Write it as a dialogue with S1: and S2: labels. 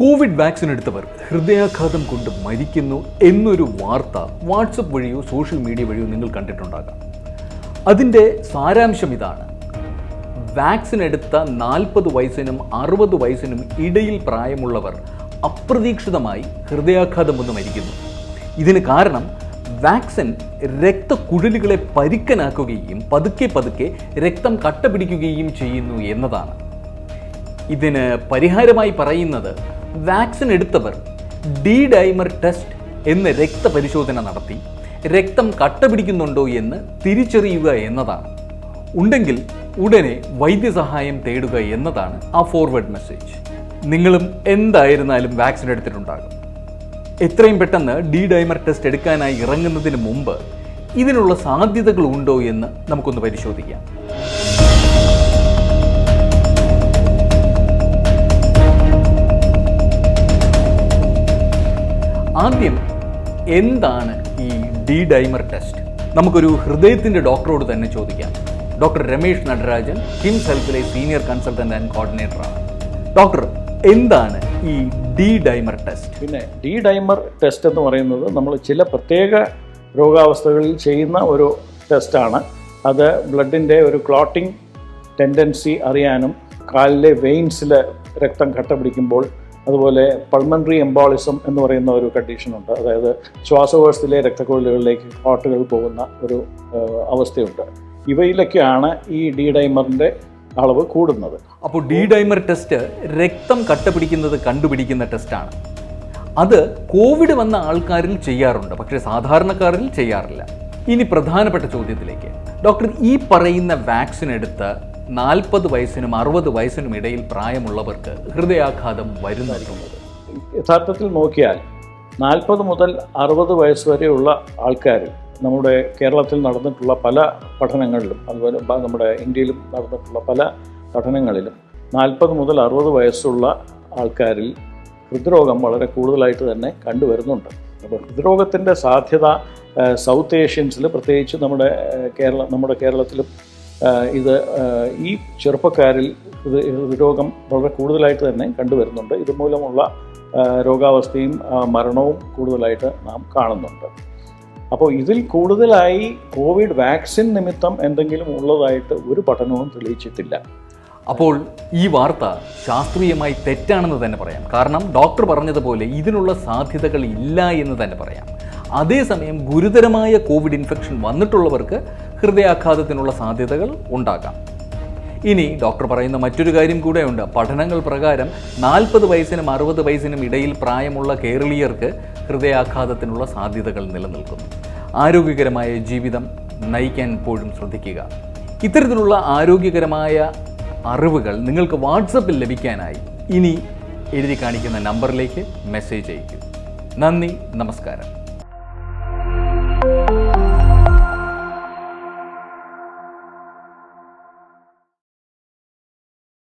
S1: Covid vaccine എടുത്തവർ ഹൃദയാഘാതം കൊണ്ട് മരിക്കുന്നു എന്നൊരു വാർത്ത വാട്സപ്പ് വഴിയോ സോഷ്യൽ മീഡിയ വഴിയോ നിങ്ങൾ കണ്ടിട്ടുണ്ടാകാം. അതിന്റെ സാരാംശം ഇതാണ്. വാക്സിൻ എടുത്ത നാൽപ്പത് വയസ്സിനും അറുപത് വയസ്സിനും ഇടയിൽ പ്രായമുള്ളവർ അപ്രതീക്ഷിതമായി ഹൃദയാഘാതം വന്ന് മരിക്കുന്നു. ഇതിന് കാരണം വാക്സിൻ രക്തക്കുഴലുകളെ പരുക്കനാക്കുകയും പതുക്കെ പതുക്കെ രക്തം കട്ട പിടിക്കുകയും ചെയ്യുന്നു എന്നതാണ്. ഇതിന് പരിഹാരമായി പറയുന്നത് വാക്സിൻ എടുത്തവർ ഡി ഡൈമർ ടെസ്റ്റ് എന്ന രക്തപരിശോധന നടത്തി രക്തം കട്ട പിടിക്കുന്നുണ്ടോ എന്ന് തിരിച്ചറിയുക എന്നതാണ്. ഉണ്ടെങ്കിൽ ഉടനെ വൈദ്യസഹായം തേടുക എന്നതാണ് ആ ഫോർവേഡ് മെസ്സേജ് നിങ്ങളും എന്തായിരുന്നാലും വാക്സിൻ എടുത്തിട്ടുണ്ടാകും. എത്രയും പെട്ടെന്ന് ഡി ഡൈമർ ടെസ്റ്റ് എടുക്കാനായി ഇറങ്ങുന്നതിന് മുമ്പ് ഇതിനുള്ള സാധ്യതകൾ ഉണ്ടോ എന്ന് നമുക്കൊന്ന് പരിശോധിക്കാം. ആദ്യം എന്താണ് ഈ ഡി ഡൈമർ ടെസ്റ്റ് നമുക്കൊരു ഹൃദയത്തിന്റെ ഡോക്ടറോട് തന്നെ ചോദിക്കാം. ഡോക്ടർ രമേഷ് നടരാജൻ ഹെൽത്തിലെ സീനിയർ കൺസൾട്ടന്റ് ആൻഡ് കോർഡിനേറ്ററാണ് ഡോക്ടർ എന്താണ് ഈ ഡി ഡൈമർ ടെസ്റ്റ്
S2: പിന്നെ ഡി ഡൈമർ ടെസ്റ്റ് എന്ന് പറയുന്നത് നമ്മൾ ചില പ്രത്യേക രോഗാവസ്ഥകളിൽ ചെയ്യുന്ന ഒരു ടെസ്റ്റാണ് അത് ബ്ലഡിന്റെ ഒരു ക്ലോട്ടിംഗ് ടെൻഡൻസി അറിയാനും കാലിലെ വെയിൻസിൽ രക്തം കട്ട പിടിക്കുമ്പോൾ അതുപോലെ പൾമണറി എംബോളിസം എന്ന് പറയുന്ന ഒരു കണ്ടീഷനുണ്ട് അതായത് ശ്വാസകോശത്തിലെ രക്തക്കുഴലുകളിലേക്ക് ഹോട്ടുകൾ പോകുന്ന ഒരു അവസ്ഥയുണ്ട്. ഇവയിലൊക്കെയാണ് ഈ ഡി ഡൈമറിന്റെ അളവ് കൂടുന്നത്.
S1: അപ്പോൾ ഡി ഡൈമർ ടെസ്റ്റ് രക്തം കട്ട പിടിക്കുന്നത് കണ്ടുപിടിക്കുന്ന ടെസ്റ്റാണ് അത് കോവിഡ് വന്ന ആൾക്കാരിൽ ചെയ്യാറുണ്ട് പക്ഷേ സാധാരണക്കാരിൽ ചെയ്യാറില്ല. ഇനി പ്രധാനപ്പെട്ട ചോദ്യത്തിലേക്ക്. ഡോക്ടർ ഈ പറയുന്ന വാക്സിൻ എടുത്ത് നാൽപ്പത് വയസ്സിനും അറുപത് വയസ്സിനും ഇടയിൽ പ്രായമുള്ളവർക്ക് ഹൃദയാഘാതം വരുന്നതായിരിക്കുന്നത്
S2: യഥാർത്ഥത്തിൽ നോക്കിയാൽ നാൽപ്പത് മുതൽ അറുപത് വയസ്സ് വരെയുള്ള ആൾക്കാർ നമ്മുടെ കേരളത്തിൽ നടന്നിട്ടുള്ള പല പഠനങ്ങളിലും അതുപോലെ നമ്മുടെ ഇന്ത്യയിലും നടന്നിട്ടുള്ള പല പഠനങ്ങളിലും നാൽപ്പത് മുതൽ അറുപത് വയസ്സുള്ള ആൾക്കാരിൽ ഹൃദ്രോഗം വളരെ കൂടുതലായിട്ട് തന്നെ കണ്ടുവരുന്നുണ്ട്. അപ്പോൾ ഹൃദ്രോഗത്തിന്റെ സാധ്യത സൗത്ത് ഏഷ്യൻസിൽ പ്രത്യേകിച്ച് നമ്മുടെ കേരള നമ്മുടെ കേരളത്തിലും ഇത് ഈ ചെറുപ്പക്കാരിൽ ഹൃദ്രോഗം വളരെ കൂടുതലായിട്ട് തന്നെ കണ്ടുവരുന്നുണ്ട്. ഇതുമൂലമുള്ള രോഗാവസ്ഥയും മരണവും കൂടുതലായിട്ട് നാം കാണുന്നുണ്ട്. അപ്പോൾ ഇതിൽ കൂടുതലായി കോവിഡ് വാക്സിൻ നിമിത്തം എന്തെങ്കിലും ഉള്ളതായിട്ട് ഒരു പഠനവും തെളിയിച്ചിട്ടില്ല.
S1: അപ്പോൾ ഈ വാർത്ത ശാസ്ത്രീയമായി തെറ്റാണെന്ന് തന്നെ പറയാം. കാരണം ഡോക്ടർ പറഞ്ഞതുപോലെ ഇതിനുള്ള സാധ്യതകൾ ഇല്ല എന്ന് തന്നെ പറയാം. അതേസമയം ഗുരുതരമായ കോവിഡ് ഇൻഫെക്ഷൻ വന്നിട്ടുള്ളവർക്ക് ഹൃദയാഘാതത്തിനുള്ള സാധ്യതകൾ ഉണ്ടാകാം. ഇനി ഡോക്ടർ പറയുന്ന മറ്റൊരു കാര്യം കൂടെയുണ്ട്. പഠനങ്ങൾ പ്രകാരം നാൽപ്പത് വയസ്സിനും അറുപത് വയസ്സിനും ഇടയിൽ പ്രായമുള്ള കേരളീയർക്ക് ഹൃദയാഘാതത്തിനുള്ള സാധ്യതകൾ നിലനിൽക്കുന്നു. ആരോഗ്യകരമായ ജീവിതം നയിക്കാൻ എപ്പോഴും ശ്രദ്ധിക്കുക. ഇത്തരത്തിലുള്ള ആരോഗ്യകരമായ അറിവുകൾ നിങ്ങൾക്ക് വാട്സപ്പിൽ ലഭിക്കാനായി ഇനി എഴുതി കാണിക്കുന്ന നമ്പറിലേക്ക് മെസ്സേജ് അയയ്ക്കൂ നന്ദി നമസ്കാരം.